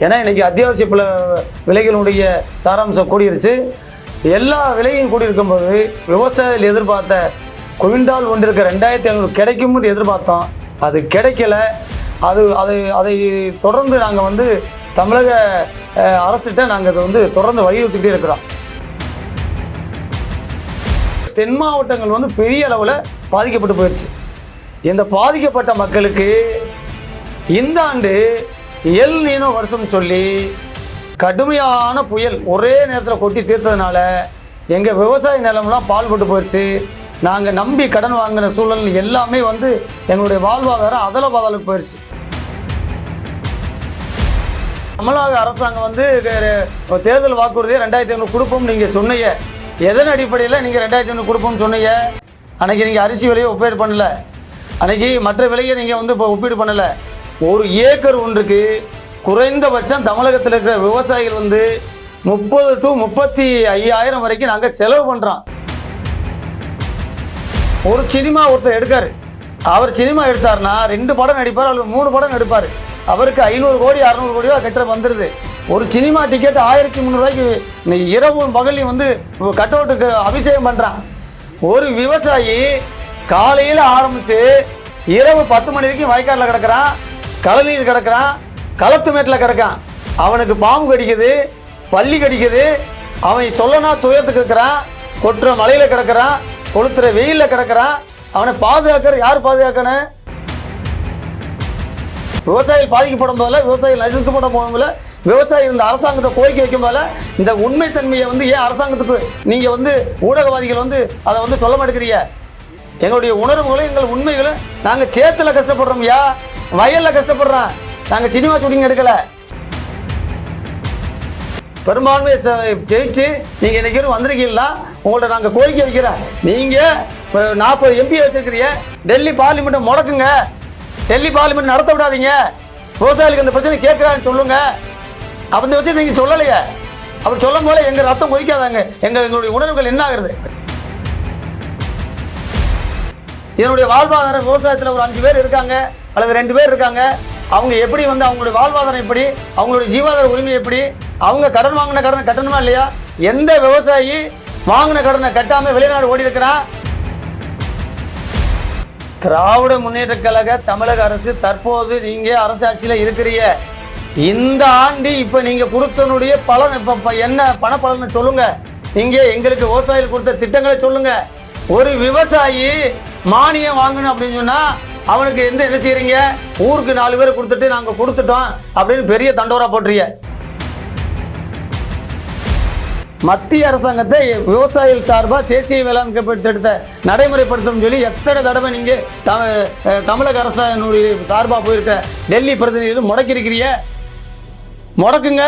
ஏன்னா இன்றைக்கி அத்தியாவசிய பல விலைகளுடைய சாராம்சம் கூடிருச்சு. எல்லா விலையும் கூடியிருக்கும்போது விவசாயிகள் எதிர்பார்த்த குவிண்டால் ஒன்றிருக்க ரெண்டாயிரத்தி ஐநூறு கிடைக்கும்னு எதிர்பார்த்தோம். அது கிடைக்கல. அது அதை அதை தொடர்ந்து நாங்கள் வந்து தமிழக அஹ், அரசிட்ட நாங்கள் அதை வந்து தொடர்ந்து வலியுறுத்திக்கிட்டே இருக்கிறோம். தென் மாவட்டங்கள் வந்து பெரிய அளவில் பாதிக்கப்பட்டு போயிடுச்சு இந்த பாதிக்கப்பட்ட மக்களுக்கு இந்த ஆண்டு எல் நீனோ வருஷம் சொல்லி கடுமையான புயல் ஒரே நேரத்தில் கொட்டி தீர்த்ததுனால எங்கள் விவசாய நிலம்லாம் பால்பட்டு போயிடுச்சு நாங்கள் நம்பி கடன் வாங்கின சூழல் எல்லாமே வந்து எங்களுடைய வாழ்வாதாரம் அதல பாதாளுக்கு போயிடுச்சு தமிழக அரசாங்கம் வந்து தேர்தல் வாக்குறுதியை ரெண்டாயிரத்தி ஐநூறு கொடுப்போம் நீங்கள் சொன்னீங்க. எதன் அடிப்படையில் நீங்கள் ரெண்டாயிரத்தி ஐநூறு கொடுப்போம்னு சொன்னீங்க? அன்றைக்கி நீங்கள் அரிசி விலையை ஒப்பீடு பண்ணலை. அன்னைக்கு மற்ற விலையை நீங்கள் வந்து இப்போ ஒப்பீடு பண்ணலை. ஒரு ஏக்கர் ஒன்றுக்கு குறைந்தபட்சம் தமிழகத்தில் இருக்கிற விவசாயிகள் வந்து முப்பது டு முப்பத்தி ஐயாயிரம் வரைக்கும் நாங்கள் செலவு பண்ணுறோம் ஒரு சினிமா ஒருத்தர் எடுக்காரு. அவர் சினிமா எடுத்தாருன்னா ரெண்டு படம் நடிப்பார் அல்லது மூணு படம் நடிப்பார். அவருக்கு ஐநூறு கோடி அறநூறு கோடி ரூபா கட்டுற வந்துடுது ஒரு சினிமா டிக்கெட் ஆயிரத்தி முந்நூறுவாய்க்கு இரவும் பகலையும் வந்து கட் அவுட்டுக்கு அபிஷேகம் பண்ணுறான் ஒரு விவசாயி காலையில் ஆரம்பித்து இரவு பத்து மணி வரைக்கும் வயக்காட்டில் கிடக்கிறான். கழநீர் கிடக்கிறான் களத்து மேட்டில் கிடக்கான். அவனுக்கு பாம்பு கடிக்குது பள்ளி கடிக்குது. அவன் சொல்லனா துயரத்துக்கு இருக்கிறான் கொட்டுற மலையில் கிடக்கிறான் கொளுத்துற வெயிலில் கிடக்கிறான். அவனை பாதுகாக்கிற யார் பாதுகாக்கணும்? விவசாயிகள் பாதிக்கப்படும் போதில் விவசாயிகள் நசிக்கப்படும் போகும்போது விவசாயிகள் இந்த அரசாங்கத்தை கோரிக்கை வைக்கும் போதில் இந்த உண்மைத்தன்மையை வந்து ஏன் அரசாங்கத்துக்கு நீங்கள் வந்து ஊடகவாதிகள் வந்து அதை வந்து சொல்ல மாட்டேங்கிறீங்க? எங்களுடைய உணர்வுகளும் எங்கள் உண்மைகளும் நாங்கள் சேத்துல கஷ்டப்படுறோம்யா வயலில் கஷ்டப்படுறான் நாங்கள் சினிமா ஷூட்டிங் எடுக்கலை. பெரும்பான்மையை ஜெயிச்சு நீங்கள் இன்னைக்கு வந்திருக்கீங்களா? உங்கள்ட்ட நாங்கள் கோரிக்கை வைக்கிறோம் நீங்கள் நாற்பது எம்பி வச்சிருக்கிறீங்க. டெல்லி பார்லிமெண்ட்டை முடக்குங்க. டெல்லி பார்லிமெண்ட் நடத்த விடாதீங்க. விவசாயிகளுக்கு இந்த பிரச்சனை கேட்குறான்னு சொல்லுங்க. அப்ப இந்த விஷயத்தை நீங்கள் சொல்லலையே. அப்படி சொல்லும் போல எங்கள் ரத்தம் கொதிக்காதாங்க. எங்கள் எங்களுடைய உணர்வுகள் என்ன ஆகுறது? இதனுடைய வாழ்வாதாரம் விவசாயத்தில் ஒரு அஞ்சு பேர் இருக்காங்க. அல்லது ரெண்டு பேர் இருக்காங்க அவங்க எப்படி வந்து அவங்களுடைய வாழ்வாதாரம் எப்படி அவங்களுடைய ஜீவாதார உரிமை எப்படி அவங்க கடன் வாங்கின கடனை கட்டணுமா இல்லையா எந்த விவசாயி வாங்கின கடனை கட்டாமல் வெளிநாடு ஓடி இருக்கிறான் திராவிட முன்னேற்ற கழக தமிழக அரசு தற்போது நீங்க அரசாட்சியில் இருக்கிறீங்க. இந்த ஆண்டு இப்போ நீங்க கொடுத்தனுடைய பலன் இப்போ என்ன பண பலனை சொல்லுங்க. நீங்க எங்களுக்கு விவசாயிகள் கொடுத்த திட்டங்களை சொல்லுங்க. ஒரு விவசாயி மானியம் வாங்கணும் அப்படின்னு சொன்னா அவனுக்கு எந்த என்ன செய்யறீங்க ஊருக்கு நாலு பேர் கொடுத்துட்டு நாங்க கொடுத்துட்டோம் அப்படின்னு பெரிய தண்டோரா போட்டுறீங்க. மத்திய அரசாங்கத்தை விவசாயிகள் சார்பாக தேசிய வேளாண் திட்டத்தை நடைமுறைப்படுத்தணும்னு சொல்லி எத்தனை தடவை நீங்கள் த தமிழக அரசனுடைய சார்பாக போயிருக்க டெல்லி பிரதிநிதிகள் முடக்கிருக்கிறீங்க முடக்குங்க.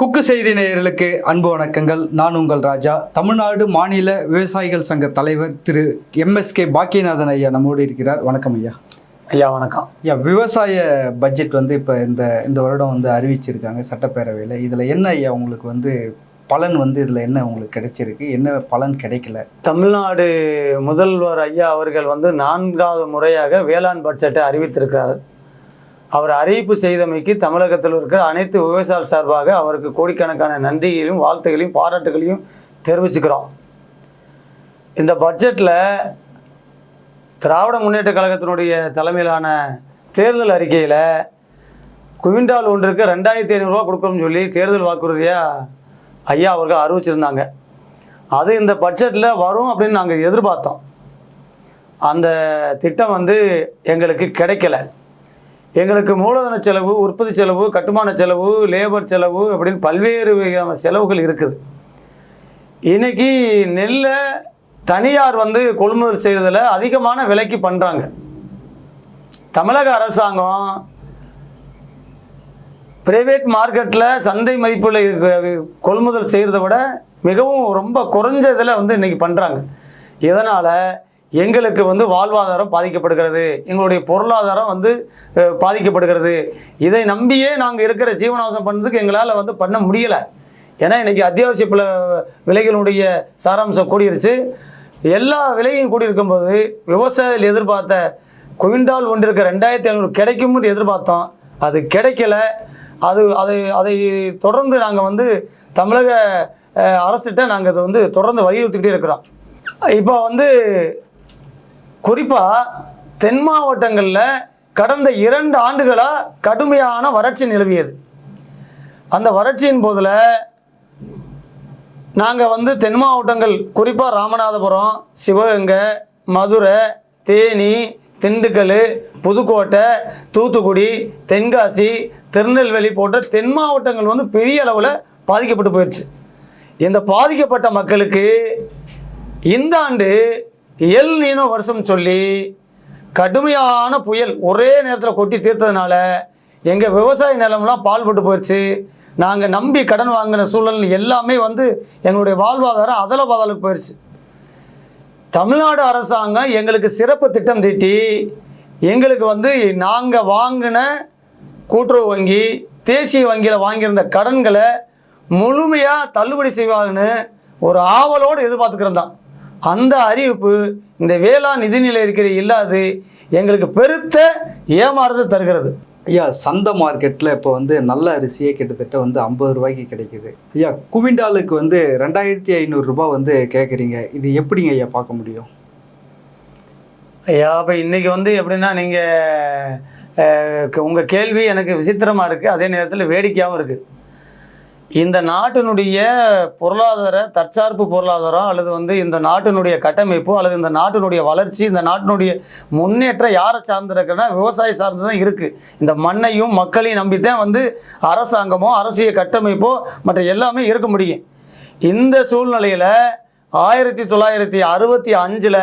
குக்கு செய்தி நேயர்களுக்கு அன்பு வணக்கங்கள். நான் உங்கள் ராஜா. தமிழ்நாடு மாநில விவசாயிகள் சங்க தலைவர் திரு எம்எஸ்கே பாக்கியநாதன் ஐயா நம்மோடு இருக்கிறார். வணக்கம் ஐயா. ஐயா வணக்கம். ஐயா விவசாய பட்ஜெட் வந்து இப்போ இந்த இந்த வருடம் வந்து அறிவிச்சிருக்காங்க சட்டப்பேரவையில். இதில் என்ன ஐயா உங்களுக்கு வந்து பலன் வந்து இதில் என்ன உங்களுக்கு கிடைச்சிருக்கு? என்ன பலன் கிடைக்கல? தமிழ்நாடு முதல்வர் ஐயா அவர்கள் வந்து நான்காவது முறையாக வேளாண் பட்ஜெட்டை அறிவித்திருக்கிறார். அவர் அறிவிப்பு செய்தமைக்கு தமிழகத்தில் இருக்கிற அனைத்து விவசாயிகள் சார்பாக அவருக்கு கோடிக்கணக்கான நன்றிகளையும் வாழ்த்துகளையும் பாராட்டுகளையும் தெரிவிச்சுக்கிறோம். இந்த பட்ஜெட்டில் திராவிட முன்னேற்ற கழகத்தினுடைய தலைமையிலான தேர்தல் அறிக்கையில் குவிண்டால் ஒன்றுக்கு ரெண்டாயிரத்தி ஐநூறுரூவா கொடுக்குறோம்னு சொல்லி தேர்தல் வாக்குறுதியாக ஐயா அவர்கள் அறிவிச்சிருந்தாங்க. அது இந்த பட்ஜெட்டில் வரும் அப்படின்னு நாங்கள் எதிர்பார்த்தோம். அந்த திட்டம் வந்து எங்களுக்கு கிடைக்கல. எங்களுக்கு மூலதன செலவு உற்பத்தி செலவு கட்டுமான செலவு லேபர் செலவு அப்படின்னு பல்வேறு வகையான செலவுகள் இருக்குது. இன்றைக்கி நெல்லை தனியார் வந்து கொள்முதல் செய்கிறதுல அதிகமான விலைக்கு பண்ணுறாங்க தமிழக அரசாங்கம் பிரைவேட் மார்க்கெட்டில் சந்தை மதிப்பில் கொள்முதல் செய்கிறத விட மிகவும் ரொம்ப குறைஞ்ச இதில் வந்து இன்றைக்கி பண்ணுறாங்க இதனால் எங்களுக்கு வந்து வாழ்வாதாரம் பாதிக்கப்படுகிறது. எங்களுடைய பொருளாதாரம் வந்து பாதிக்கப்படுகிறது. இதை நம்பியே நாங்கள் இருக்கிற ஜீவனாவசம் பண்ணுறதுக்கு எங்களால் வந்து பண்ண முடியலை. ஏன்னா இன்றைக்கி அத்தியாவசிய பல விலைகளுடைய சாராம்சம் கூடிருச்சு. எல்லா விலையும் கூடியிருக்கும்போது விவசாயிகள் எதிர்பார்த்த குவிண்டால் ஒன்றிற்கு ரெண்டாயிரத்தி ஐநூறு கிடைக்கும்னு எதிர்பார்த்தோம். அது கிடைக்கல. அது அதை அதை தொடர்ந்து நாங்கள் வந்து தமிழக அரசிட்ட நாங்கள் அதை வந்து தொடர்ந்து வலியுறுத்திக்கிட்டே இருக்கிறோம். இப்போ வந்து குறிப்பாக தென் மாவட்டங்களில் கடந்த இரண்டு ஆண்டுகளாக கடுமையான வறட்சி நிலவியது. அந்த வறட்சியின் போதில் நாங்கள் வந்து தென் மாவட்டங்கள் குறிப்பாக ராமநாதபுரம் சிவகங்கை மதுரை தேனி திண்டுக்கல் புதுக்கோட்டை தூத்துக்குடி தென்காசி திருநெல்வேலி போன்ற தென் மாவட்டங்கள் வந்து பெரிய அளவில் பாதிக்கப்பட்டு போயிடுச்சு இந்த பாதிக்கப்பட்ட மக்களுக்கு இந்த ஆண்டு எல் நீனோ வருஷம் சொல்லி கடுமையான புயல் ஒரே நேரத்தில் கொட்டி தீர்த்ததுனால எங்கள் விவசாய நிலம்லாம் பால்பட்டு போயிடுச்சு நாங்கள் நம்பி கடன் வாங்கின சூழல் எல்லாமே வந்து எங்களுடைய வாழ்வாதாரம் அதல பாதாளுக்கு போயிடுச்சு தமிழ்நாடு அரசாங்கம் எங்களுக்கு சிறப்பு திட்டம் தீட்டி எங்களுக்கு வந்து நாங்கள் வாங்கின கூட்டுறவு வங்கி தேசிய வங்கியில் வாங்கியிருந்த கடன்களை முழுமையாக தள்ளுபடி செய்வாங்கன்னு ஒரு ஆவலோடு எதிர்பார்த்துக்கிறந்தான் அந்த அறிவிப்பு இந்த வேளாண் நிதிநிலை இருக்கிற இல்லாது எங்களுக்கு பெருத்த ஏமாறுதல் தருகிறது. ஐயா சந்தை மார்க்கெட்டில் இப்போ வந்து நல்ல அரிசியே கிட்டத்தட்ட வந்து ஐம்பது ரூபாய்க்கு கிடைக்குது. ஐயா குவிண்டாலுக்கு வந்து ரெண்டாயிரத்தி ஐநூறுரூபா வந்து கேட்குறீங்க இது எப்படிங்க ஐயா பார்க்க முடியும்? ஐயா அப்போ இன்றைக்கி வந்து எப்படின்னா நீங்கள் உங்கள் கேள்வி எனக்கு விசித்திரமாக இருக்குது அதே நேரத்தில் வேடிக்கையாகவும் இருக்குது இந்த நாட்டினுடைய பொருளாதார தற்சார்பு பொருளாதாரம் அல்லது வந்து இந்த நாட்டினுடைய கட்டமைப்பு அல்லது இந்த நாட்டினுடைய வளர்ச்சி இந்த நாட்டினுடைய முன்னேற்றம் யாரை சார்ந்திருக்குன்னா விவசாயம் சார்ந்து தான் இருக்குது இந்த மண்ணையும் மக்களையும் நம்பி தான் வந்து அரசாங்கமோ அரசியல் கட்டமைப்போ மற்ற எல்லாமே இருக்க முடியும். இந்த சூழ்நிலையில் ஆயிரத்தி தொள்ளாயிரத்தி அறுபத்தி அஞ்சில்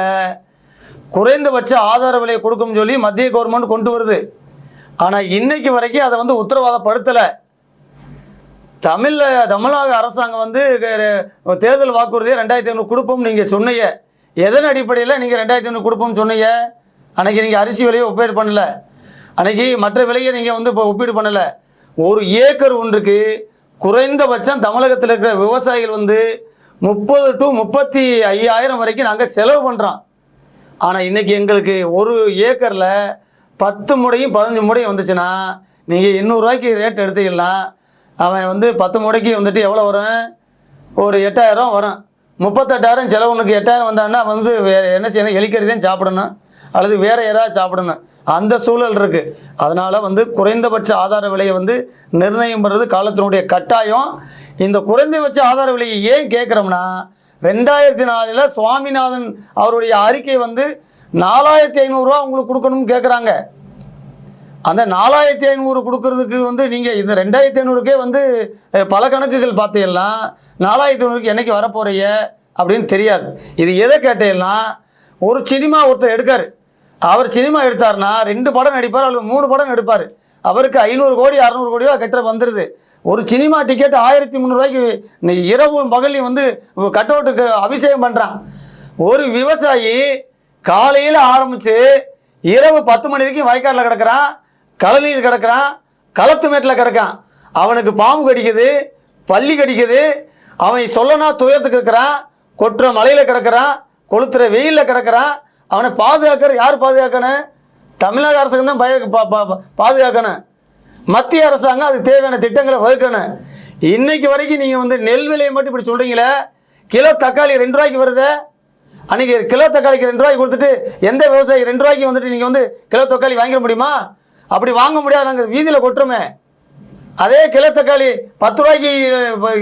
குறைந்தபட்ச ஆதார விலையை கொடுக்கும்னு சொல்லி மத்திய கவர்மெண்ட் கொண்டு வருது. ஆனால் இன்னைக்கு வரைக்கும் அதை வந்து உத்தரவாதப்படுத்தலை. தமிழில் தமிழக அரசாங்கம் வந்து தேர்தல் வாக்குறுதியை ரெண்டாயிரத்தி ஐநூறு கொடுப்போம் நீங்கள் சொன்னீங்க. எதன் அடிப்படையில் நீங்கள் ரெண்டாயிரத்தி ஐநூறு கொடுப்போம்னு சொன்னீங்க? அன்னைக்கு நீங்கள் அரிசி விலையை ஒப்பீடு பண்ணல. அன்னைக்கு மற்ற விலையை நீங்கள் வந்து இப்போ ஒப்பீடு பண்ணலை. ஒரு ஏக்கர் ஒன்றுக்கு குறைந்தபட்சம் தமிழகத்தில் இருக்கிற விவசாயிகள் வந்து முப்பது டு முப்பத்தி ஐயாயிரம் வரைக்கும் நாங்கள் செலவு பண்ணுறோம் ஆனால் இன்னைக்கு எங்களுக்கு ஒரு ஏக்கரில் பத்து முடையும் பதினஞ்சு முடையும் வந்துச்சுன்னா நீங்கள் எண்ணூறுரூவாய்க்கு ரேட் எடுத்தீங்கன்னா அவன் வந்து பத்து முடைக்கு வந்துட்டு எவ்வளோ வரும்? ஒரு எட்டாயிரம் வரும். முப்பத்தெட்டாயிரம் செலவுனுக்கு எட்டாயிரம் வந்தான்னா வந்து வேறு என்ன செய்யணும்? எலிக்கறிதான் சாப்பிடணும். அல்லது வேறு ஏதாவது சாப்பிடணும். அந்த சூழல் இருக்குது அதனால் வந்து குறைந்தபட்ச ஆதார விலையை வந்து நிர்ணயம் பண்ணுறது காலத்தினுடைய கட்டாயம். இந்த குறைந்தபட்ச ஆதார விலையை ஏன் கேட்குறோம்னா ரெண்டாயிரத்தி நாலில் சுவாமிநாதன் அவருடைய அறிக்கை வந்து நாலாயிரத்தி ஐநூறுரூவா உங்களுக்கு கொடுக்கணும்னு கேட்குறாங்க அந்த நாலாயிரத்தி ஐநூறு கொடுக்கறதுக்கு வந்து நீங்கள் இந்த ரெண்டாயிரத்தி ஐநூறுக்கே வந்து பல கணக்குகள் பார்த்தீங்கன்னா நாலாயிரத்தி ஐநூறுக்கு என்னைக்கு வரப்போறீங்க அப்படின்னு தெரியாது. இது எதை கேட்டீங்கன்னா ஒரு சினிமா ஒருத்தர் எடுக்காரு. அவர் சினிமா எடுத்தாருன்னா ரெண்டு படம் நடிப்பார் அல்லது மூணு படம் எடுப்பார் அவருக்கு ஐநூறு கோடி அறநூறு கோடியோ கட்ட வந்துடுது ஒரு சினிமா டிக்கெட் ஆயிரத்தி முந்நூறுரூவாய்க்கு இரவும் பகலையும் வந்து கட் அவுட்டுக்கு அபிஷேகம் பண்ணுறான் ஒரு விவசாயி காலையில் ஆரம்பித்து இரவு பத்து மணி வரைக்கும் வயக்காட்டில் கிடக்கிறான். கழனியில் கிடக்கிறான் களத்து மேட்டில் கிடக்கான். அவனுக்கு பாம்பு கடிக்குது பள்ளி கடிக்குது. அவன் சொல்லனா துயரத்துக்கு இருக்கிறான் கொட்டுற மலையில் கிடக்கிறான் கொளுத்துற வெயிலில் கிடக்கிறான். அவனை பாதுகாக்கிற யார் பாதுகாக்கணும்? தமிழக அரசுக்கு தான் பய பா- பா- பாதுகாக்கணும். மத்திய அரசாங்கம் அதுக்கு தேவையான திட்டங்களை வகுக்கணும். இன்னைக்கு வரைக்கும் நீங்கள் வந்து நெல் விலையை மட்டும் இப்படி சொல்கிறீங்களே கிலோ தக்காளி ரெண்டு ரூபாய்க்கு வருது. அன்றைக்கி கிலோ தக்காளிக்கு ரெண்டு ரூபாய்க்கு கொடுத்துட்டு எந்த விவசாயி ரெண்டு ரூபாய்க்கு வந்துட்டு நீங்கள் வந்து கிலோ தக்காளி வாங்கிட முடியுமா? அப்படி வாங்க முடியாது நாங்கள் வீதியில் கொட்டுறோமே. அதே கிலோ தக்காளி பத்து ரூபாய்க்கு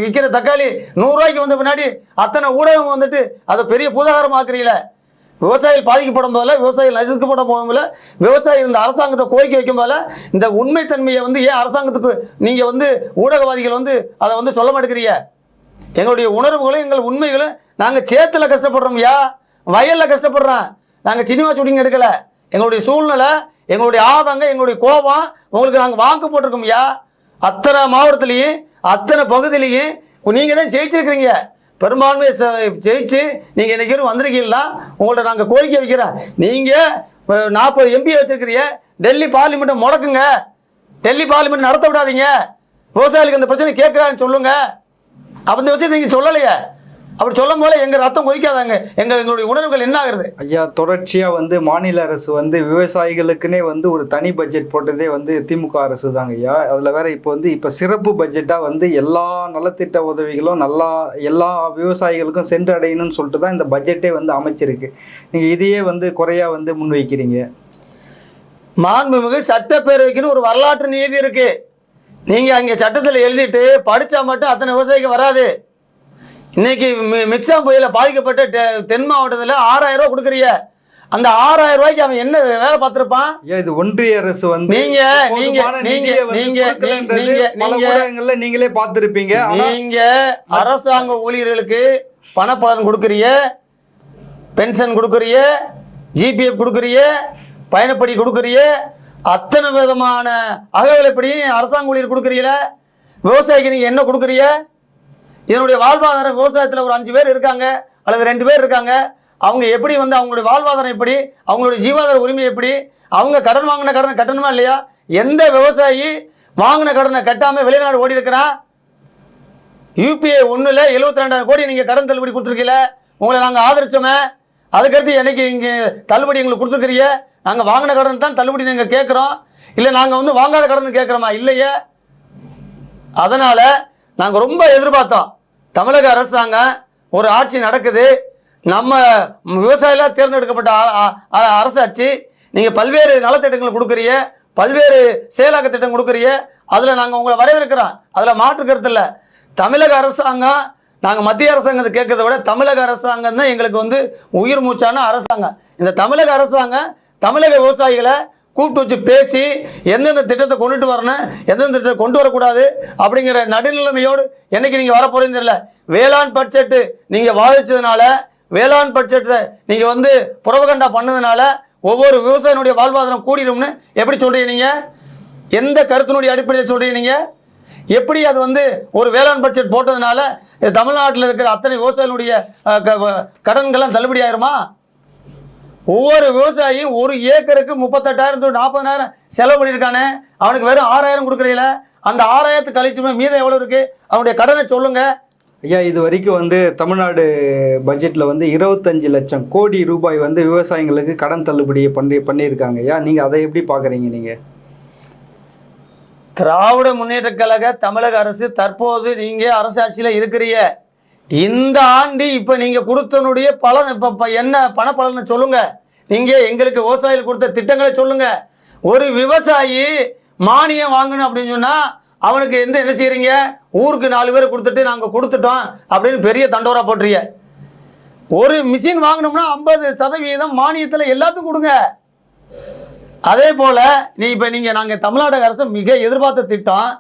விற்கிற தக்காளி நூறுரூவாய்க்கு வந்த பின்னாடி அத்தனை ஊடகம் வந்துட்டு அதை பெரிய பூதாகரமாக்குறீங்களே. விவசாயிகள் பாதிக்கப்படும் போதில் விவசாயிகள் நசுக்கப்படும் போதில் விவசாயிகள் இந்த அரசாங்கத்தை கோரிக்கை வைக்கும் போதில் இந்த உண்மைத்தன்மையை வந்து ஏன் அரசாங்கத்துக்கு நீங்கள் வந்து ஊடகவாதிகள் வந்து அதை வந்து சொல்ல மாட்டேங்கிறீங்க? எங்களுடைய உணர்வுகளும் எங்கள் உண்மைகளும் நாங்கள் சேத்துல கஷ்டப்படுறோம்யா வயலில் கஷ்டப்படுறோம். நாங்கள் சினிமா ஷூட்டிங் எடுக்கலை. எங்களுடைய சூழ்நிலை எங்களுடைய ஆதங்கம் எங்களுடைய கோபம். உங்களுக்கு நாங்கள் வாக்கு போட்டிருக்கோம்யா அத்தனை மாவட்டத்துலேயும் அத்தனை பகுதியிலையும் நீங்கள் தான் ஜெயிச்சிருக்கிறீங்க. பெரும்பான்மையை செ- ஜெயிச்சு நீங்கள் இன்றைக்கி வந்திருக்கீங்களா? உங்கள்ட்ட நாங்கள் கோரிக்கை வைக்கிறோம் நீங்கள் நாற்பது எம்பி வச்சுருக்கிறீங்க. டெல்லி பார்லிமெண்ட்டை முடக்குங்க. டெல்லி பார்லிமெண்ட் நடத்த விடாதீங்க. விவசாயிகளுக்கு இந்த பிரச்சனை கேட்குறான்னு சொல்லுங்கள் அப்போ இந்த விஷயத்தை நீங்கள் சொல்லலையே. அப்படி சொல்லும் போல எங்க ரத்தம் கொதிக்காதாங்க. எங்க எங்களுடைய உணர்வுகள் என்ன ஆகுறது? ஐயா தொடர்ச்சியா வந்து மாநில அரசு வந்து விவசாயிகளுக்குன்னே வந்து ஒரு தனி பட்ஜெட் போட்டதே வந்து திமுக அரசு தாங்க ஐயா. அதுல வேற இப்போ வந்து இப்போ சிறப்பு பட்ஜெட்டா வந்து எல்லா நலத்திட்ட உதவிகளும் நல்லா எல்லா விவசாயிகளுக்கும் சென்றடையணும்னு சொல்லிட்டு தான் இந்த பட்ஜெட்டே வந்து அமைச்சிருக்கு. நீங்க இதையே வந்து குறையா வந்து முன்வைக்கிறீங்க. மாண்புமிகு சட்டப்பேரவைக்குன்னு ஒரு வரலாற்று நீதி இருக்கு. நீங்க அங்க சட்டத்தில் எழுதிட்டு படிச்சா மட்டும் அத்தனை விவசாயிக்கு வராது. இன்னைக்கு மி- மிக்ஸாம் புயல பாதிக்கப்பட்ட தென் மாவட்டத்தில் ஆறாயிரம் ரூபாய் கொடுக்குறீங்க அந்த ஆறாயிரம் ரூபாய்க்கு அவன் என்ன வேலை பார்த்திருப்பான்? இது ஒன்றிய அரசு வந்து நீங்க நீங்க நீங்க நீங்க நீங்க நீங்க நீங்களே பார்த்திருப்பீங்க. நீங்க அரசாங்க ஊழியர்களுக்கு பணப்பலன் கொடுக்குறிய பென்ஷன் கொடுக்குறிய ஜிபிஎஃப் கொடுக்குறிய பயணப்படி கொடுக்குறிய அத்தனை விதமான அகவிலைப்படியும் அரசாங்க ஊழியர் கொடுக்குறீல விவசாயிக்கு நீங்க என்ன கொடுக்குறிய? இதனுடைய வாழ்வாதாரம் விவசாயத்தில் ஒரு அஞ்சு பேர் இருக்காங்க அல்லது ரெண்டு பேர் இருக்காங்க. அவங்க எப்படி வந்து அவங்களுடைய வாழ்வாதாரம் எப்படி அவங்களுடைய ஜீவாதார உரிமை எப்படி அவங்க கடன் வாங்கின கடனை கட்டணுமா இல்லையா? எந்த விவசாயி வாங்கின கடனை கட்டாமல் வெளிநாடு ஓடி இருக்கிறான் யூபிஐ ஒன்றில் எழுபத்தி ரெண்டாயிரம் கோடி நீங்கள் கடன் தள்ளுபடி கொடுத்துருக்கீல? உங்களை நாங்கள் ஆதரிச்சோமே. அதுக்கடுத்து என்னைக்கு இங்கே தள்ளுபடி எங்களுக்கு கொடுத்துருக்கிறீங்க? நாங்கள் வாங்கின கடன் தான் தள்ளுபடி நாங்கள் கேட்குறோம். இல்லை நாங்கள் வந்து வாங்காத கடன் கேட்குறோமா? இல்லையே. அதனால் நாங்கள் ரொம்ப எதிர்பார்த்தோம். தமிழக அரசாங்கம் ஒரு ஆட்சி நடக்குது. நம்ம விவசாயிகளாக தேர்ந்தெடுக்கப்பட்ட அரசாட்சி நீங்கள் பல்வேறு நலத்திட்டங்களை கொடுக்குறிய பல்வேறு செயலாக்க திட்டம் கொடுக்குறிய அதில் நாங்கள் உங்களை வரவேற்கிறோம். அதில் மாற்று இல்லை. தமிழக அரசாங்கம் நாங்கள் மத்திய அரசாங்கத்தை கேட்கறத விட தமிழக அரசாங்கம் தான் எங்களுக்கு வந்து உயிர் மூச்சான அரசாங்கம். இந்த தமிழக அரசாங்கம் தமிழக விவசாயிகளை கூப்பிட்டு வச்சு பேசி எந்தெந்த திட்டத்தை கொண்டுட்டு வரணும் எந்தெந்த திட்டத்தை கொண்டு வரக்கூடாது அப்படிங்கிற நடுநிலைமையோடு என்னைக்கு நீங்கள் வரப்போறீங்க தெரியல. வேளாண் பட்ஜெட்டு நீங்கள் வாதிச்சதுனால வேளாண் பட்ஜெட்டை நீங்கள் வந்து புறவகண்டா பண்ணதுனால ஒவ்வொரு விவசாயினுடைய வாழ்வாதாரம் கூடிடும்னு எப்படி சொல்கிறீங்க நீங்கள் எந்த கருத்தினுடைய அடிப்படையில் சொல்கிறீங்க நீங்கள் எப்படி அது வந்து ஒரு வேளாண் பட்ஜெட் போட்டதுனால தமிழ்நாட்டில் இருக்கிற அத்தனை விவசாயிகளுடைய க- கடன்கள்லாம் தள்ளுபடி ஆயிருமா? ஒவ்வொரு விவசாயியும் ஒரு ஏக்கருக்கு முப்பத்தெட்டாயிரம் to நாற்பதனாயிரம் செலவு பண்ணியிருக்கானே. அவனுக்கு வெறும் ஆறாயிரம் கொடுக்குறீங்கள? அந்த ஆறாயிரத்து கழிச்சுமே மீதம் எவ்வளோ இருக்கு? அவனுடைய கடனை சொல்லுங்க. ஐயா இது வரைக்கும் வந்து தமிழ்நாடு பட்ஜெட்ல வந்து இருபத்தஞ்சு லட்சம் கோடி ரூபாய் வந்து விவசாயிகளுக்கு கடன் தள்ளுபடி பண்ணி பண்ணியிருக்காங்க ஐயா. நீங்க அதை எப்படி பாக்குறீங்க நீங்க? திராவிட முன்னேற்ற கழக தமிழக அரசு தற்போது நீங்க அரசாட்சியில இருக்கிறீங்க. இந்த ஆண்டு இப்ப நீங்க கொடுத்தனுடைய பலன் இப்ப என்ன பண பலனை சொல்லுங்க. நீங்க எங்களுக்கு விவசாயிகள் கொடுத்த திட்டங்களை சொல்லுங்க. ஒரு விவசாயி மானியம் வாங்கணும் அப்படின்னு சொன்னா அவனுக்கு எந்த என்ன செய்கிறீங்க ஊருக்கு நாலு பேர் கொடுத்துட்டு நாங்க கொடுத்துட்டோம் அப்படின்னு பெரிய தண்டோரா போட்டுறீங்க. ஒரு மிஷின் வாங்கணும்னா ஐம்பது சதவீதம் மானியத்தில் எல்லாத்துக்கும் கொடுங்க. அதே போல நீ இப்போ நீங்க நாங்க தமிழ்நாடு அரசு மிக எதிர்பார்த்த திட்டம்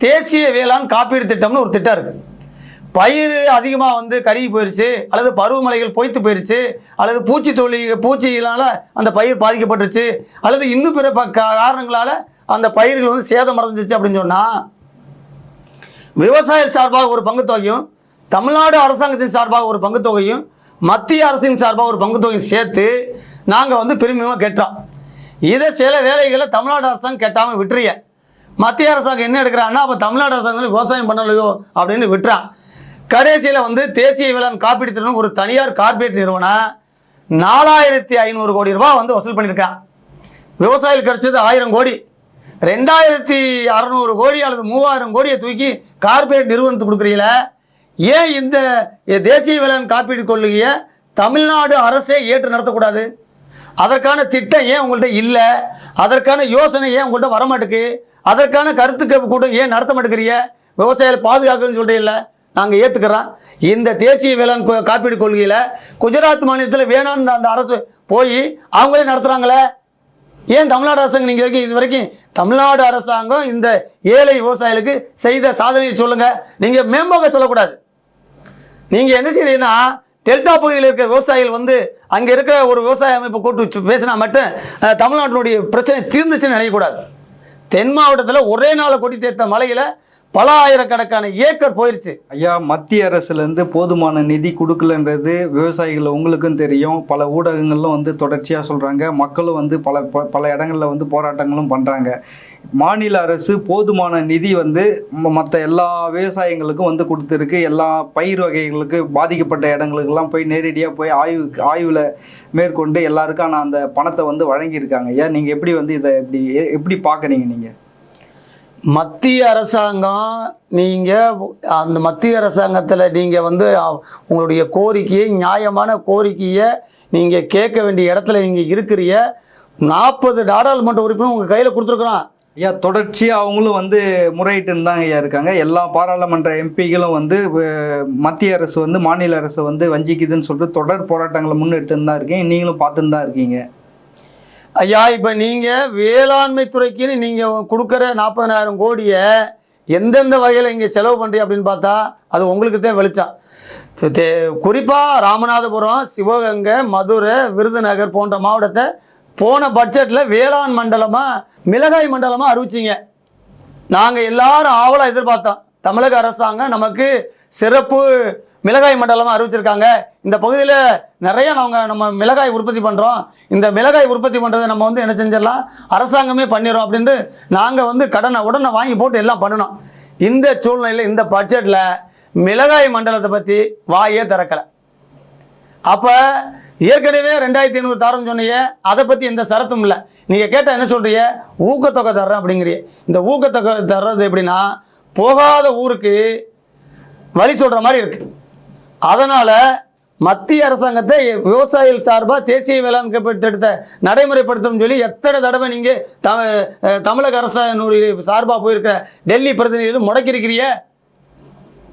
தேசிய வேளாண் காப்பீடு திட்டம்னு ஒரு திட்டம் இருக்கு. பயிர் அதிகமாக வந்து கருகி போயிருச்சு அல்லது பருவமழைகள் பொய்த்து போயிருச்சு அல்லது பூச்சி தொழில் பூச்சிகளால் அந்த பயிர் பாதிக்கப்பட்டுருச்சு அல்லது இன்னும் பிற காரணங்களால் அந்த பயிர்கள் வந்து சேதம் அடைஞ்சிச்சு அப்படின்னு சொன்னால் விவசாய சார்பாக ஒரு பங்கு தொகையும் தமிழ்நாடு அரசாங்கத்தின் சார்பாக ஒரு பங்கு தொகையும் மத்திய அரசின் சார்பாக ஒரு பங்கு தொகையும் சேர்த்து நாங்கள் வந்து பிரிமியமாக கேட்டோம். இதை சில வேலைகளை தமிழ்நாடு அரசாங்கம் கெட்டாமல் விட்டுறிய மத்திய அரசாங்கம் என்ன எடுக்கிறான்னா அப்போ தமிழ்நாடு அரசாங்கம் விவசாயம் பண்ணலையோ அப்படின்னு விட்டுறான். கடைசியில் வந்து தேசிய வேளாண் காப்பீடு திட்டம் ஒரு தனியார் கார்ப்பரேட் நிறுவனம் நாலாயிரத்தி ஐநூறு கோடி ரூபாய் வந்து வசூல் பண்ணியிருக்கான். விவசாயிகள் கிடைச்சது ஆயிரம் கோடி. ரெண்டாயிரத்தி அறநூறு கோடி அல்லது மூவாயிரம் கோடியை தூக்கி கார்ப்பரேட் நிறுவனத்துக்கு கொடுக்குறீங்கள ஏன் இந்த தேசிய வேளாண் காப்பீடு கொள்கையை தமிழ்நாடு அரசே ஏற்று நடத்தக்கூடாது? அதற்கான திட்டம் ஏன் உங்கள்கிட்ட இல்லை? அதற்கான யோசனை ஏன் உங்கள்கிட்ட வர மாட்டேங்குது அதற்கான கருத்து கூட்டம் ஏன் நடத்த மாட்டேங்கிறீங்க? விவசாயிகளை பாதுகாக்கணும்னு சொல்கிறீங்களே நாங்கள் ஏற்றுக்கிறோம் இந்த தேசிய வேளாண் காப்பீடு கொள்கையில் குஜராத் மாநிலத்தில் வேணான்னு அந்த அரசு போய் அவங்களே நடத்துகிறாங்களே ஏன் தமிழ்நாடு அரசாங்கம் நீங்கள் வரைக்கும் இது வரைக்கும் தமிழ்நாடு அரசாங்கம் இந்த ஏழை விவசாயிகளுக்கு செய்த சாதனையை சொல்லுங்கள் நீங்கள் மேம்போக்க சொல்லக்கூடாது. நீங்கள் என்ன செய்யலைன்னா டெல்டா பகுதியில் இருக்கிற விவசாயிகள் வந்து அங்கே இருக்கிற ஒரு விவசாய அமைப்பை கூட்டு வச்சு பேசினா மட்டும் தமிழ்நாட்டினுடைய பிரச்சனை தீர்ந்துச்சுன்னு நினைக்கக்கூடாது. தென் மாவட்டத்தில் ஒரே நாளை கொடி தேர்த்த மலையில் பல ஆயிரக்கணக்கான ஏக்கர் போயிருச்சு. ஐயா மத்திய அரசுலேருந்து போதுமான நிதி கொடுக்கலன்றது விவசாயிகள் உங்களுக்கும் தெரியும். பல ஊடகங்களும் வந்து தொடர்ச்சியாக சொல்கிறாங்க மக்களும் வந்து பல ப- பல இடங்களில் வந்து போராட்டங்களும் பண்ணுறாங்க மாநில அரசு போதுமான நிதி வந்து மற்ற எல்லா விவசாயங்களுக்கும் வந்து கொடுத்துருக்கு. எல்லா பயிர் வகைகளுக்கு பாதிக்கப்பட்ட இடங்களுக்கெல்லாம் போய் நேரடியாக போய் ஆய்வு ஆய்வில் மேற்கொண்டு எல்லாருக்கான அந்த பணத்தை வந்து வழங்கியிருக்காங்க. ஐயா நீங்கள் எப்படி வந்து இதை எப்படி எப்படி பார்க்குறீங்க நீங்கள் மத்திய அரசாங்கம் நீங்கள் அந்த மத்திய அரசாங்கத்தில் நீங்கள் வந்து உங்களுடைய கோரிக்கையை நியாயமான கோரிக்கையை நீங்கள் கேட்க வேண்டிய இடத்துல நீங்கள் இருக்கிறீங்க. நாற்பது நாடாளுமன்ற உறுப்பினர் உங்கள் கையில் கொடுத்துருக்குறோம் ஐயா தொடர்ச்சியாக அவங்களும் வந்து முறையிட்டுன்னு தான் ஐயா இருக்காங்க. எல்லா பாராளுமன்ற எம்பிகளும் வந்து மத்திய அரசு வந்து மாநில அரசு வந்து வஞ்சிக்குதுன்னு சொல்லிட்டு தொடர் போராட்டங்களை முன்னெடுத்துன்னு தான் இருக்கீங்க நீங்களும் பார்த்துன்னு தான் இருக்கீங்க. ஐயா இப்போ நீங்கள் வேளாண்மை துறைக்குன்னு நீங்கள் கொடுக்குற நாற்பதனாயிரம் கோடியை எந்தெந்த வகையில் இங்கே செலவு பண்ணுறீங்க அப்படின்னு பார்த்தா அது உங்களுக்கு தான் வெளிச்சம். குறிப்பாக ராமநாதபுரம் சிவகங்கை மதுரை விருதுநகர் போன்ற மாவட்டத்தை போன பட்ஜெட்டில் வேளாண் மண்டலமாக மிளகாய் மண்டலமாக அறிவிச்சிங்க. நாங்கள் எல்லாரும் ஆவலாக எதிர்பார்த்தோம். தமிழக அரசாங்கம் நமக்கு சிறப்பு மிளகாய் மண்டலமாக அறிவிச்சிருக்காங்க. இந்த பகுதியில் நிறைய நாங்கள் நம்ம மிளகாய் உற்பத்தி பண்ணுறோம் இந்த மிளகாய் உற்பத்தி பண்ணுறதை நம்ம வந்து என்ன செஞ்சிடலாம்? அரசாங்கமே பண்ணிடும் அப்படின்ட்டு நாங்கள் வந்து கடனை உடனே வாங்கி போட்டு எல்லாம் பண்ணினோம் இந்த சூழ்நிலையில் இந்த பட்ஜெட்டில் மிளகாய் மண்டலத்தை பற்றி வாயே திறக்கலை. அப்போ ஏற்கனவே ரெண்டாயிரத்தி ஐநூறு தரம் சொன்னீங்க அதை பற்றி எந்த சரத்தும் இல்லை. நீங்கள் கேட்டால் என்ன சொல்கிறீங்க ஊக்கத்தொகை தர்றேன் அப்படிங்கிறீ இந்த ஊக்கத்தொகை தர்றது எப்படின்னா போகாத ஊருக்கு வழி சொல்கிற மாதிரி இருக்குது அதனால் மத்திய அரசாங்கத்தை விவசாயிகள் சார்பாக தேசிய வேளாண் காப்பீட்டு திட்டத்தை நடைமுறைப்படுத்தணும்னு சொல்லி எத்தனை தடவை நீங்கள் த தமிழக அரசானுடைய சார்பாக போயிருக்கிற டெல்லி பிரதிநிதிகளும் முடக்கியிருக்கிறீங்க?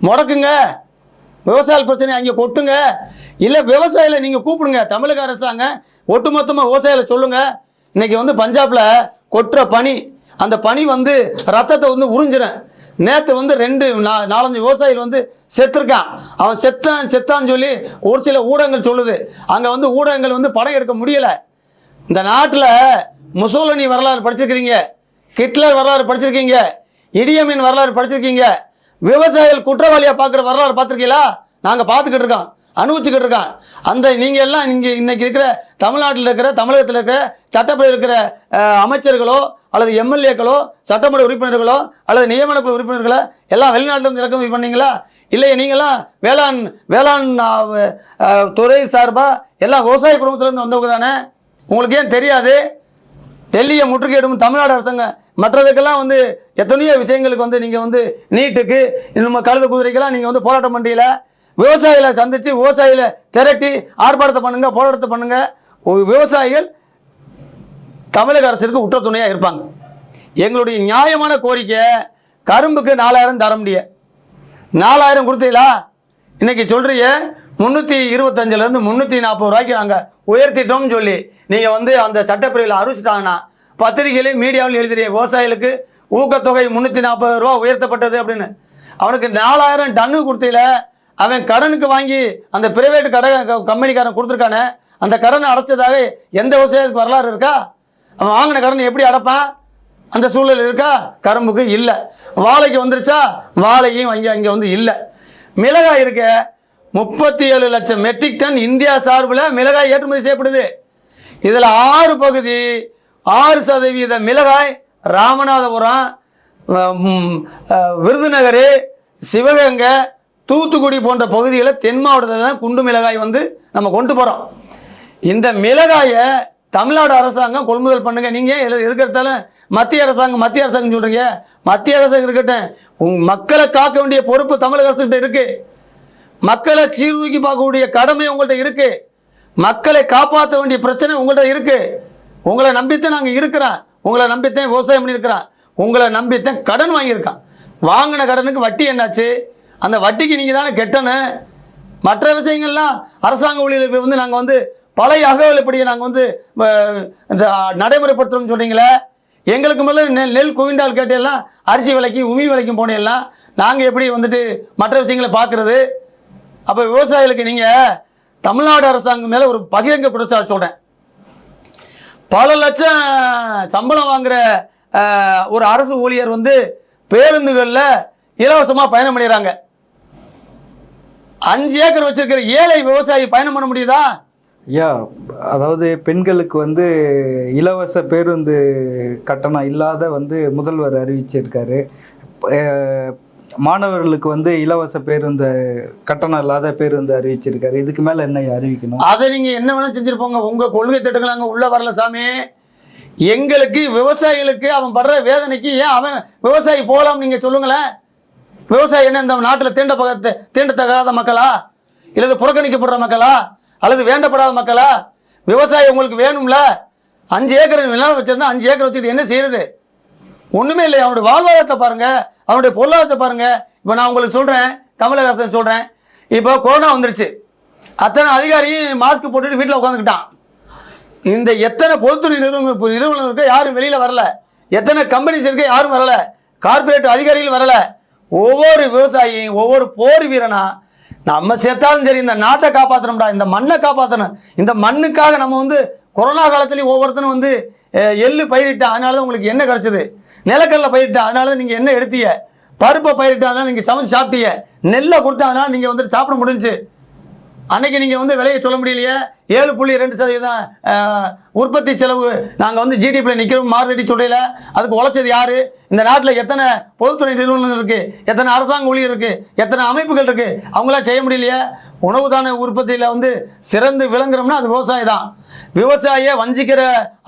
முடக்குங்க. விவசாய பிரச்சனை அங்கே கொட்டுங்க. இல்லை விவசாயில நீங்கள் கூப்பிடுங்க. தமிழக அரசாங்கம் ஒட்டுமொத்தமாக விவசாயில சொல்லுங்க. இன்னைக்கு வந்து பஞ்சாப்ல கொட்டுற பனி அந்த பனி வந்து ரத்தத்தை வந்து உறிஞ்சிடும் நேற்று வந்து ரெண்டு நா- நாலஞ்சு விவசாயிகள் வந்து செத்துருக்கான். அவன் செத்தான் செத்தான்னு சொல்லி ஒரு சில ஊடகங்கள் சொல்லுது. அங்கே வந்து ஊடகங்கள் வந்து படம் எடுக்க முடியலை. இந்த நாட்டில் முசோலனி வரலாறு படிச்சிருக்கிறீங்க. ஹிட்லர் வரலாறு படிச்சிருக்கீங்க. இடியமின் வரலாறு படிச்சிருக்கீங்க. விவசாயிகள் குற்றவாளியாக பார்க்குற வரலாறு பார்த்துருக்கீங்களா? நாங்கள் பார்த்துக்கிட்டு இருக்கோம். அனுபவிச்சுக்கிட்டு இருக்கான் அந்த நீங்கள் எல்லாம் இங்கே இன்றைக்கி இருக்கிற தமிழ்நாட்டில் இருக்கிற தமிழகத்தில் இருக்கிற சட்டப்படி இருக்கிற அமைச்சர்களோ அல்லது எம்எல்ஏக்களோ சட்டமன்ற உறுப்பினர்களோ அல்லது நியமனக்குழு உறுப்பினர்களோ எல்லாம் வெளிநாட்டிலிருந்து இறக்குமதி பண்ணீங்களா? இல்லையே நீங்களாம் வேளாண் வேளாண் துறை சார்பாக எல்லாம் விவசாய குடும்பத்திலேருந்து வந்தவங்க தானே? உங்களுக்கு ஏன் தெரியாது? டெல்லியை முற்றுகையிடும் தமிழ்நாடு அரசாங்க மற்றதுக்கெல்லாம் வந்து எத்தனையோ விஷயங்களுக்கு வந்து நீங்கள் வந்து நீட்டுக்கு நம்ம கழுத குதிரைக்கெல்லாம் நீங்கள் வந்து போராட்டம் பண்ணுறீங்கள விவசாயிகளை சந்தித்து விவசாயிகளை திரட்டி ஆர்ப்பாட்டத்தை பண்ணுங்கள் போராட்டத்தை பண்ணுங்கள் விவசாயிகள் தமிழக அரசுக்கு உற்ற துணையாக இருப்பாங்க. எங்களுடைய நியாயமான கோரிக்கை கரும்புக்கு நாலாயிரம் தர முடிய. நாலாயிரம் கொடுத்தீங்களா? இன்னைக்கு சொல்கிறீங்க முந்நூற்றி இருபத்தஞ்சிலேருந்து முந்நூற்றி நாற்பது ரூபாய்க்கு நாங்கள் உயர்த்திட்டோம்னு சொல்லி. நீங்கள் வந்து அந்த சட்டப்பிரிவில் அறிவிச்சிட்டாங்கன்னா பத்திரிகையிலையும் மீடியாவிலும் எழுதுறிய விவசாயிகளுக்கு ஊக்கத்தொகை முந்நூற்றி நாற்பது ரூபா உயர்த்தப்பட்டது அப்படின்னு. அவனுக்கு நாலாயிரம் டன்னு கொடுத்தீங்களே அவன் கடனுக்கு வாங்கி அந்த பிரைவேட் கடை க- கம்பெனிக்காரன் கொடுத்துருக்கானே அந்த கடனை அடைச்சதாக எந்த விவசாயத்துக்கு வரலாறு இருக்கா? அவன் வாங்கின கடன் எப்படி அடைப்பான்? அந்த சூழல் இருக்கா? கரும்புக்கு இல்லை. வாழைக்கு வந்துருச்சா? வாழையும் அங்கே அங்கே வந்து இல்லை. மிளகாய் இருக்க முப்பத்தி ஏழு லட்சம் மெட்ரிக் டன் இந்தியா சார்பில் மிளகாய் ஏற்றுமதி செய்யப்படுது. இதில் ஆறு பகுதி ஆறு சதவீத மிளகாய் ராமநாதபுரம் விருதுநகர் சிவகங்கை தூத்துக்குடி போன்ற பகுதிகளில் தென் மாவட்டத்தில் தான் குண்டு மிளகாய் வந்து நம்ம கொண்டு போகிறோம் இந்த மிளகாயை தமிழ்நாடு அரசாங்கம் கொள்முதல் பண்ணுங்க. நீங்கள் எது- மத்திய அரசாங்கம் மத்திய அரசாங்கம் சொல்கிறீங்க மத்திய அரசாங்கம் இருக்கட்டும். உங்க மக்களை காக்க வேண்டிய பொறுப்பு தமிழக அரசுகிட்ட இருக்குது மக்களை சீர்தூக்கி பார்க்கக்கூடிய கடமை உங்கள்கிட்ட இருக்குது மக்களை காப்பாற்ற வேண்டிய பிரச்சனை உங்கள்கிட்ட இருக்குது உங்களை நம்பித்தான் நாங்கள் இருக்கிறோம். உங்களை நம்பித்தான் விவசாயம் பண்ணியிருக்கிறோம். உங்களை நம்பித்தான் கடன் வாங்கியிருக்கான். வாங்கின கடனுக்கு வட்டி என்னாச்சு? அந்த வட்டிக்கு நீங்கள் தானே கெட்டணும் மற்ற விஷயங்கள்லாம் அரசாங்க ஊழியர்களுக்கு வந்து நாங்கள் வந்து பழைய அகவலைப்படியை நாங்கள் வந்து இந்த நடைமுறைப்படுத்துகிறோம்னு சொன்னீங்களே எங்களுக்கு மேலே நெல் நெல் குவிண்டால் கேட்டையெல்லாம் அரிசி விலைக்கு உமி விலைக்கும் போனையெல்லாம் நாங்கள் எப்படி வந்துட்டு மற்ற விஷயங்களை பார்க்குறது? அப்போ விவசாயிகளுக்கு நீங்கள் தமிழ்நாடு அரசாங்கம் மேலே ஒரு பகிரங்க குற்றச்சாட்டு சொல்கிறேன் பல லட்சம் சம்பளம் வாங்குற ஒரு அரசு ஊழியர் வந்து பேருந்துகளில் இலவசமாக பயணம் பண்ணிடுறாங்க. அஞ்சு ஏக்கர் வச்சிருக்கிற ஏழை விவசாயி பயணம் பண்ண முடியுதா? ஐயா அதாவது பெண்களுக்கு வந்து இலவச பேருந்து கட்டணம் இல்லாத வந்து முதல்வர் அறிவிச்சிருக்காரு. மாணவர்களுக்கு வந்து இலவச பேருந்து கட்டணம் இல்லாத பேருந்து அறிவிச்சிருக்காரு. இதுக்கு மேல என்ன அறிவிக்கணும்? அதை நீங்க என்ன வேணா செஞ்சிருப்போங்க. உங்க கொள்கை திட்டங்கள் அங்க உள்ள வரல சாமி. எங்களுக்கு விவசாயிகளுக்கு அவன் படுற வேதனைக்கு ஏன் அவன் விவசாயி போகலாம் நீங்க சொல்லுங்களேன்? விவசாயம் என்ன இந்த நாட்டில் தீண்ட தீண்டத்தகாத மக்களா? இல்லது புறக்கணிக்கப்படுற மக்களா? அல்லது வேண்டப்படாத மக்களா? விவசாயி உங்களுக்கு வேணும்ல? அஞ்சு ஏக்கர் நிலம் வச்சிருந்தா அஞ்சு ஏக்கர் வச்சுட்டு என்ன செய்யறது? ஒன்றுமே இல்லை அவனுடைய வாழ்வாதாரத்தை பாருங்க. அவனுடைய பொருளாதாரத்தை பாருங்க. இப்போ நான் உங்களுக்கு சொல்கிறேன் தமிழக அரசு சொல்கிறேன் இப்போ கொரோனா வந்துருச்சு. அத்தனை அதிகாரியும் மாஸ்க் போட்டுட்டு வீட்டில் உட்காந்துக்கிட்டான் இந்த எத்தனை பொதுத்துறை நிறுவனங்கள் நிறுவனம் இருக்கு யாரும் வெளியில் வரல. எத்தனை கம்பெனிஸ் இருக்கு யாரும் வரல. கார்பரேட் அதிகாரிகள் வரல. ஒவ்வொரு விவசாயியும் ஒவ்வொரு போர் வீரனா நம்ம செத்தாலும் சரி இந்த நாட்டை காப்பாற்றணும்டா இந்த மண்ணை காப்பாற்றணும் இந்த மண்ணுக்காக நம்ம வந்து கொரோனா காலத்துலேயும் ஒவ்வொருத்தனும் வந்து எள்ளு பயிரிட்டா அதனால தான் உங்களுக்கு என்ன கிடச்சிது. நிலக்கடலை பயிரிட்டேன் அதனால தான் நீங்கள் என்ன எடுத்தீங்க. பருப்பை பயிரிட்டா அதனால நீங்கள் சமைச்சு சாப்பிட்டீங்க. நெல்லை கொடுத்தா அதனால நீங்கள் வந்துட்டு சாப்பிட முடிஞ்சு. அன்றைக்கி நீங்கள் வந்து விலையை சொல்ல முடியலையே? ஏழு புள்ளி ரெண்டு சதவீதம் உற்பத்தி செலவு நாங்கள் வந்து ஜிடிபியில் நிற்கிறோம் மாறுதடி சொல்லையில் அதுக்கு உழைச்சது யார்? இந்த நாட்டில் எத்தனை பொதுத்துறை நிறுவனங்கள் இருக்குது எத்தனை அரசாங்க ஊழியர் இருக்குது எத்தனை அமைப்புகள் இருக்குது அவங்களாம் செய்ய முடியலையே? உணவு தான உற்பத்தியில் வந்து சிறந்து விளங்குறோம்னா அது விவசாயி தான். விவசாயியை வஞ்சிக்கிற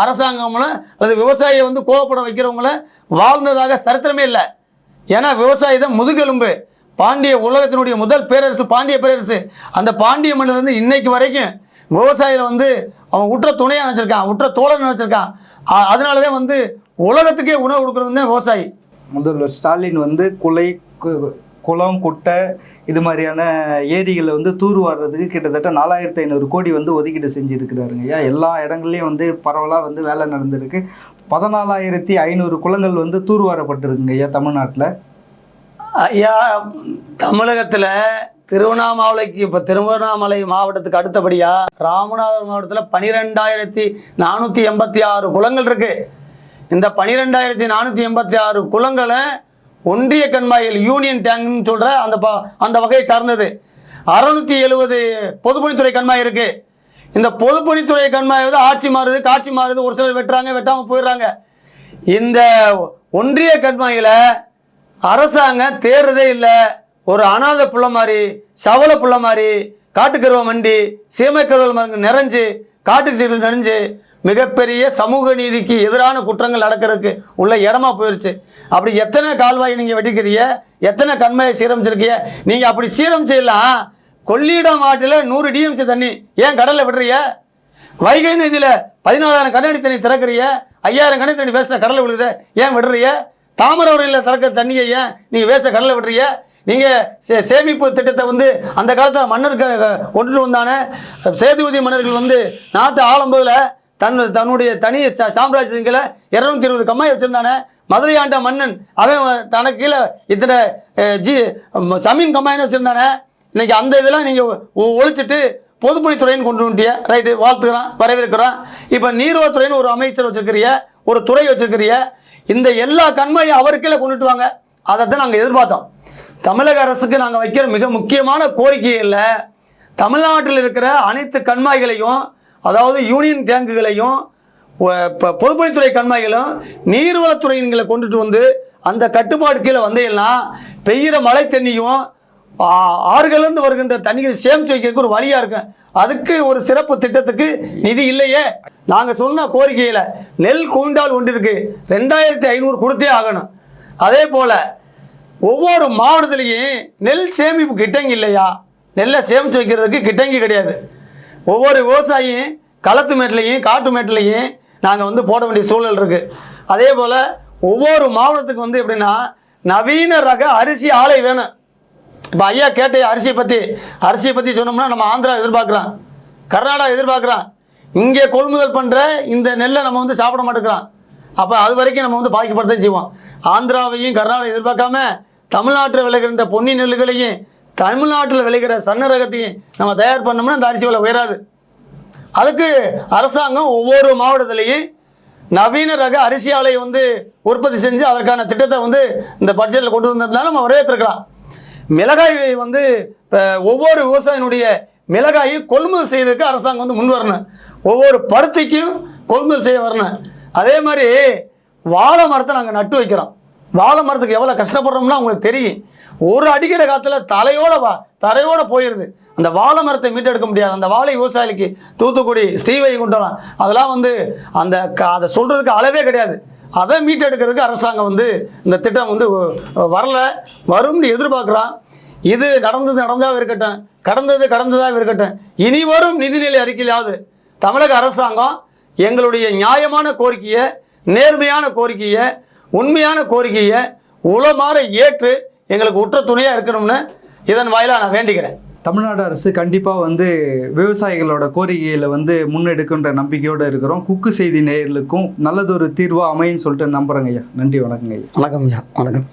அரசாங்கங்களும் அல்லது விவசாயியை வந்து கோவப்பட வைக்கிறவங்களும் வாழ்ந்ததாக சரித்திரமே இல்லை. ஏன்னா விவசாயி தான் முதுகெலும்பு. பாண்டிய உலகத்தினுடைய முதல் பேரரசு பாண்டிய பேரரசு. அந்த பாண்டிய மன்னர் வந்து இன்னைக்கு வரைக்கும் விவசாயியில் வந்து அவன் உற்ற துணையாக நினச்சிருக்கான் உற்ற தோழன் நினச்சிருக்கான். அதனால தான் வந்து உலகத்துக்கே உணவு கொடுக்குறது தான் விவசாயி. முதல்வர் ஸ்டாலின் வந்து குலை கு- குளம் குட்டை இது மாதிரியான ஏரிகளை வந்து தூர்வாடுறதுக்கு கிட்டத்தட்ட நாலாயிரத்தி ஐநூறு கோடி வந்து ஒதுக்கீடு செஞ்சுருக்கிறாருங்க ஐயா. எல்லா இடங்கள்லையும் வந்து பரவலாக வந்து வேலை நடந்திருக்கு. பதினாலாயிரத்தி ஐநூறு குளங்கள் வந்து தூர்வாரப்பட்டிருக்குங்க ஐயா தமிழ்நாட்டில். ஐயா தமிழகத்தில் திருவண்ணாமலைக்கு இப்போ திருவண்ணாமலை மாவட்டத்துக்கு அடுத்தபடியாக ராமநாதபுரம் மாவட்டத்தில் பனிரெண்டாயிரத்தி நானூற்றி எண்பத்தி ஆறு குளங்கள் இருக்குது இந்த பனிரெண்டாயிரத்தி நானூற்றி எண்பத்தி ஆறு குளங்களை ஒன்றிய கண்மாயில் யூனியன் டேங்க்னு சொல்கிற அந்த ப அந்த வகையை சார்ந்தது. அறுநூத்தி எழுபது பொதுப்பணித்துறை கண்மாய் இருக்குது இந்த பொதுப்பணித்துறை கண்மாய் வந்து ஆட்சி மாறுது காட்சி மாறுது. ஒரு சிலர் வெட்டுறாங்க வெட்டாமல் போயிடுறாங்க. இந்த ஒன்றிய கண்மாயில் அரசாங்கம் தேடுறதே இல்லை. ஒரு அனாதை புள்ள மாதிரி சவல புள்ள மாதிரி காட்டுக்கருவ மண்டி சீமைக்கருவல் மருந்து நிறைஞ்சு காட்டுக்கு செடி நிறைஞ்சு மிகப்பெரிய சமூக நீதிக்கு எதிரான குற்றங்கள் நடக்கிறதுக்கு உள்ள இடமா போயிருச்சு. அப்படி எத்தனை கால்வாய் நீங்கள் வெட்டிக்கிறீங்க எத்தனை கண்மையை சீரமைச்சிருக்கீங்க நீங்கள் அப்படி சீரம் செய்யலாம் கொள்ளிடம் ஆட்டில் நூறு டிஎம்சி தண்ணி. ஏன் கடலில் விடுறிய? வைகை நதியில் பதினாலாயிரம் கண்ணாடி தண்ணி திறக்கிறிய? ஐயாயிரம் கண்ணாடி தண்ணி வேஸ்ட்டாக கடலில் விழுகுது. ஏன் விடுறிய? தாமிரவரையில் திறக்கிற தண்ணியை ஏன் நீங்கள் வேஸ்ட்டாக கடலில் விடுறீங்க? நீங்கள் சே சேமிப்பு திட்டத்தை வந்து அந்த காலத்தில் மன்னர்கள் கொண்டுட்டு வந்தானே. சேதுபதி மன்னர்கள் வந்து நாட்டு ஆளும்போதில் தன் தன்னுடைய தனி சா- சாம்ராஜ்யங்களை இரநூத்தி இருபது கம்மாய் வச்சுருந்தானே. மதுரை ஆண்ட மன்னன் அவன் தனக்கு கீழே இத்தனை ஜி சமீன் கம்மாயின்னு வச்சுருந்தானே. இன்னைக்கு அந்த இதெல்லாம் நீங்கள் ஒழிச்சிட்டு பொதுப்பணித்துறைன்னு கொண்டு வந்துட்டிய. ரைட்டு வாழ்த்துக்கிறான் வரவேற்கிறான் இப்போ நீர்வளத்துறைன்னு ஒரு அமைச்சர் வச்சுருக்கிறிய ஒரு துறை வச்சுருக்கிறிய. இந்த எல்லா கண்மையும் அவருக்கே கொண்டுட்டு வாங்க அதை தான் நாங்கள் எதிர்பார்த்தோம். தமிழக அரசுக்கு நாங்கள் வைக்கிற மிக முக்கியமான கோரிக்கை இல்லை. தமிழ்நாட்டில் இருக்கிற அனைத்து கண்மாய்களையும் அதாவது யூனியன் டேங்குகளையும் ஒ- பொதுப்பணித்துறை கண்மாய்களும் நீர்வளத்துறையின்களை கொண்டுட்டு வந்து அந்த கட்டுப்பாடு கீழே வந்தீங்கன்னா பெய்கிற மழை தண்ணியும் ஆறுகள்லேருந்து வருகின்ற தண்ணிகளை சேமித்து வைக்கிறதுக்கு ஒரு வழியாக இருக்கும். அதுக்கு ஒரு சிறப்பு திட்டத்துக்கு நிதி இல்லையே. நாங்கள் சொன்ன கோரிக்கையில் நெல் கூண்டால் ஒன்றிற்கு ரெண்டாயிரத்தி ஐநூறு கொடுத்தே ஆகணும். அதே போல் ஒவ்வொரு மாவட்டத்துலேயும் நெல் சேமிப்பு கிட்டங்கி இல்லையா? நெல்லை சேமித்து வைக்கிறதுக்கு கிட்டங்கி கிடையாது. ஒவ்வொரு விவசாயியும் களத்து மேட்லையும் காட்டு மேட்லையும் நாங்கள் வந்து போட வேண்டிய சூழல் இருக்குது அதே போல் ஒவ்வொரு மாவட்டத்துக்கு வந்து எப்படின்னா நவீன ரக அரிசி ஆலை வேணும். இப்போ ஐயா கேட்ட அரிசியை பற்றி அரிசியை பற்றி சொன்னோம்னா நம்ம ஆந்திரா எதிர்பார்க்குறான் கர்நாடகா எதிர்பார்க்குறான். இங்கே கொள்முதல் பண்ணுற இந்த நெல்லை நம்ம வந்து சாப்பிட மாட்டேங்கிறான். அப்போ அது வரைக்கும் நம்ம வந்து பாதிக்கப்படத்தான் செய்வோம். ஆந்திராவையும் கர்நாடகா எதிர்பார்க்காம தமிழ்நாட்டில் விளைகின்ற பொன்னி நெல்லுகளையும் தமிழ்நாட்டில் விளைகிற சன்ன ரகத்தையும் நம்ம தயார் பண்ணோம்னா இந்த அரிசி விலை உயராது. அதுக்கு அரசாங்கம் ஒவ்வொரு மாவட்டத்திலையும் நவீன ரக அரிசி ஆலையை வந்து உற்பத்தி செஞ்சு அதற்கான திட்டத்தை வந்து இந்த பட்ஜெட்டில் கொண்டு வந்திருந்தாலும் நம்ம வரவேற்றிருக்கலாம். மிளகாய் வந்து இப்போ ஒவ்வொரு விவசாயினுடைய மிளகாயை கொள்முதல் செய்யறதுக்கு அரசாங்கம் வந்து முன் வரணும். ஒவ்வொரு பருத்திக்கும் கொள்முதல் செய்ய வரணும். அதே மாதிரி வாழை மரத்தை நாங்கள் நட்டு வைக்கிறோம். வாழை மரத்துக்கு எவ்வளோ கஷ்டப்படுறோம்னா உங்களுக்கு தெரியும். ஒரு அடிக்கிற காலத்தில் தலையோட வா தரையோட போயிடுது அந்த வாழை மரத்தை மீட்டெடுக்க முடியாது. அந்த வாழை விவசாயிக்கு தூத்துக்குடி ஸ்ரீவைகுண்டலாம் அதெல்லாம் வந்து அந்த அதை சொல்கிறதுக்கு அளவே கிடையாது. அதை மீட்டெடுக்கிறதுக்கு அரசாங்கம் வந்து இந்த திட்டம் வந்து வரலை வரல. வரும்னு எதிர்பார்க்குறான். இது நடந்தது நடந்தாக இருக்கட்டும். கடந்தது கடந்ததாக இருக்கட்டும். இனி வரும் நிதிநிலை அறிக்கையிலாவது தமிழக அரசாங்கம் எங்களுடைய நியாயமான கோரிக்கையை நேர்மையான கோரிக்கையை உண்மையான கோரிக்கையை உளமாற ஏற்று எங்களுக்கு உற்ற துணையாக இருக்கணும்னு இதன் வாயிலாக நான் வேண்டிக்கிறேன் தமிழ்நாடு அரசு கண்டிப்பாக வந்து விவசாயிகளோட கோரிக்கையில் வந்து முன்னெடுக்குன்ற நம்பிக்கையோடு இருக்கிறோம். குக்கு செய்தி நேயர்களுக்கும் நல்லதொரு தீர்வாக அமையும் சொல்லிட்டு நம்புகிறேங்க ஐயா. நன்றி வணக்கங்க ஐயா. வணக்கம் ஐயா. வணக்கம்.